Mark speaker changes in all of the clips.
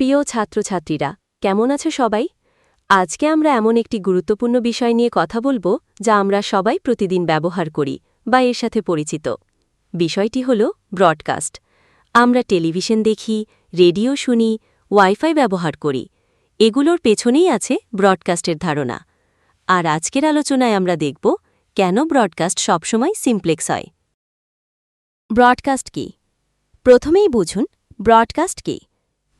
Speaker 1: প্রিয় ছাত্রছাত্রীরা, কেমন আছে সবাই? আজকে আমরা এমন একটি গুরুত্বপূর্ণ বিষয় নিয়ে কথা বলব, যা আমরা সবাই প্রতিদিন ব্যবহার করি বা এর সাথে পরিচিত। বিষয়টি হল ব্রডকাস্ট। আমরা টেলিভিশন দেখি, রেডিও শুনি, ওয়াইফাই ব্যবহার করি। এগুলোর পেছনেই আছে ব্রডকাস্টের ধারণা। আর আজকের আলোচনায় আমরা দেখব, কেন ব্রডকাস্ট সবসময় সিমপ্লেক্স হয়? ব্রডকাস্ট কি? প্রথমেই বুঝুন, ব্রডকাস্ট কি?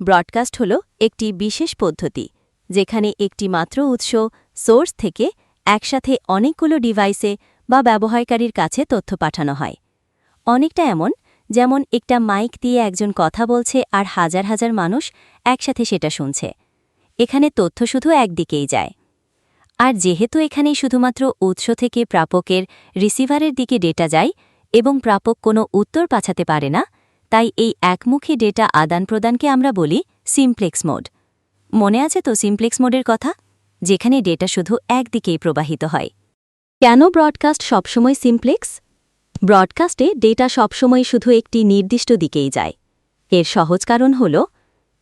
Speaker 1: ব্রডকাস্ট হল একটি বিশেষ পদ্ধতি, যেখানে একটি মাত্র উৎস, সোর্স থেকে একসাথে অনেকগুলো ডিভাইসে বা ব্যবহারকারীর কাছে তথ্য পাঠানো হয়। অনেকটা এমন, যেমন একটা মাইক দিয়ে একজন কথা বলছে আর হাজার হাজার মানুষ একসাথে সেটা শুনছে। এখানে তথ্য শুধু একদিকেই যায়। আর যেহেতু এখানেই শুধুমাত্র উৎস থেকে প্রাপকের, রিসিভারের দিকে ডেটা যায় এবং প্রাপক কোনো উত্তর পাঠাতে পারে না তাই এই একমুখী ডেটা আদান প্রদানকে আমরা বলি সিমপ্লেক্স মোড। মনে আছে তো সিমপ্লেক্স মোডের কথা? যেখানে ডেটা শুধু একদিকেই প্রবাহিত হয়। কেন ব্রডকাস্ট সবসময় সিমপ্লেক্স? ব্রডকাস্টে ডেটা সবসময় শুধু একটি নির্দিষ্ট দিকেই যায়। এর সহজ কারণ হল,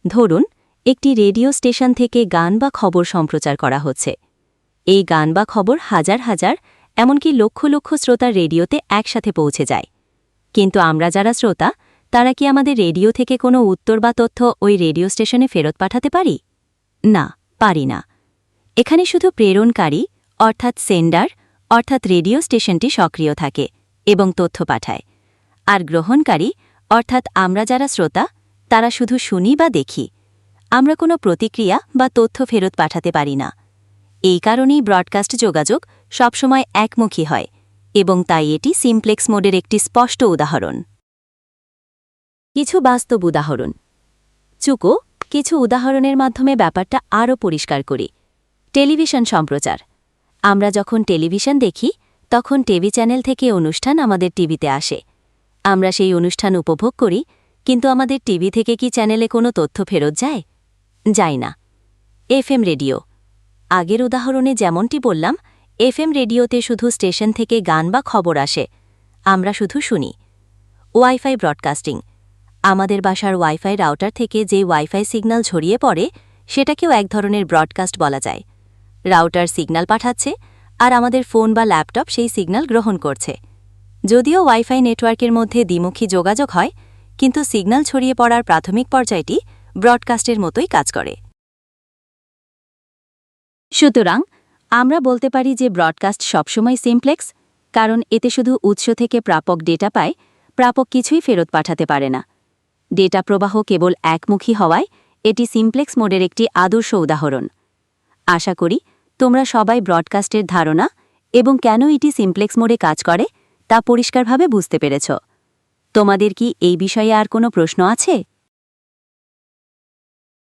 Speaker 1: ধরুন, একটি রেডিও স্টেশন থেকে গান বা খবর সম্প্রচার করা হচ্ছে। এই গান বা খবর হাজার হাজার, এমনকি লক্ষ লক্ষ শ্রোতার রেডিওতে একসাথে পৌঁছে যায়। কিন্তু আমরা যারা শ্রোতা তারা কি আমাদের রেডিও থেকে কোনো উত্তর বা তথ্য ওই রেডিও স্টেশনে ফেরত পাঠাতে পারি? না পারি না। এখানে শুধু প্রেরণকারী, অর্থাৎ সেন্ডার, অর্থাৎ রেডিও স্টেশনটি সক্রিয় থাকে এবং তথ্য পাঠায়। আর গ্রহণকারী, অর্থাৎ আমরা যারা শ্রোতা, তারা শুধু শুনি বা দেখি। আমরা কোনো প্রতিক্রিয়া বা তথ্য ফেরত পাঠাতে পারি না। এই কারণেই ব্রডকাস্ট যোগাযোগ সবসময় একমুখী হয় এবং তাই এটি সিমপ্লেক্স মোডের একটি স্পষ্ট উদাহরণ। কিছু বাস্তব উদাহরণ। চুকো, কিছু উদাহরণের মাধ্যমে ব্যাপারটা আরও পরিষ্কার করি। টেলিভিশন সম্প্রচার। আমরা যখন টেলিভিশন দেখি, তখন টিভি চ্যানেল থেকে অনুষ্ঠান আমাদের টিভিতে আসে। আমরা সেই অনুষ্ঠান উপভোগ করি, কিন্তু আমাদের টিভি থেকে কি চ্যানেলে কোনো তথ্য ফেরত যায়? যায় না। FM radio. আগের উদাহরণে যেমনটি বললাম, এফএম রেডিওতে শুধু স্টেশন থেকে গান বা খবর আসে। আমরা শুধু শুনি। Wifi broadcasting. আমাদের বাসার ওয়াইফাই রাউটার থেকে যে ওয়াইফাই সিগন্যাল ছড়িয়ে পড়ে, সেটাকেও এক ধরনের ব্রডকাস্ট বলা যায়। রাউটার সিগন্যাল পাঠাচ্ছে আর আমাদের ফোন বা ল্যাপটপ সেই সিগন্যাল গ্রহণ করছে। যদিও ওয়াইফাই নেটওয়ার্কের মধ্যে দ্বিমুখী যোগাযোগ হয়, কিন্তু সিগন্যাল ছড়িয়ে পড়ার প্রাথমিক পর্যায়টি ব্রডকাস্টের মতোই কাজ করে। সুতরাং, আমরা বলতে পারি যে ব্রডকাস্ট সবসময় সিমপ্লেক্স, কারণ এতে শুধু উৎস থেকে প্রাপক ডেটা পায়, প্রাপক কিছুই ফেরত পাঠাতে পারে না। ডেটা প্রবাহ কেবল একমুখী হওয়ায়, এটি সিমপ্লেক্স মোডের একটি আদর্শ উদাহরণ। আশা করি, তোমরা সবাই ব্রডকাস্টের ধারণা এবং কেন এটি সিমপ্লেক্স মোডে কাজ করে, তা পরিষ্কারভাবে বুঝতে পেরেছ। তোমাদের কি এই বিষয়ে আর কোনো প্রশ্ন আছে?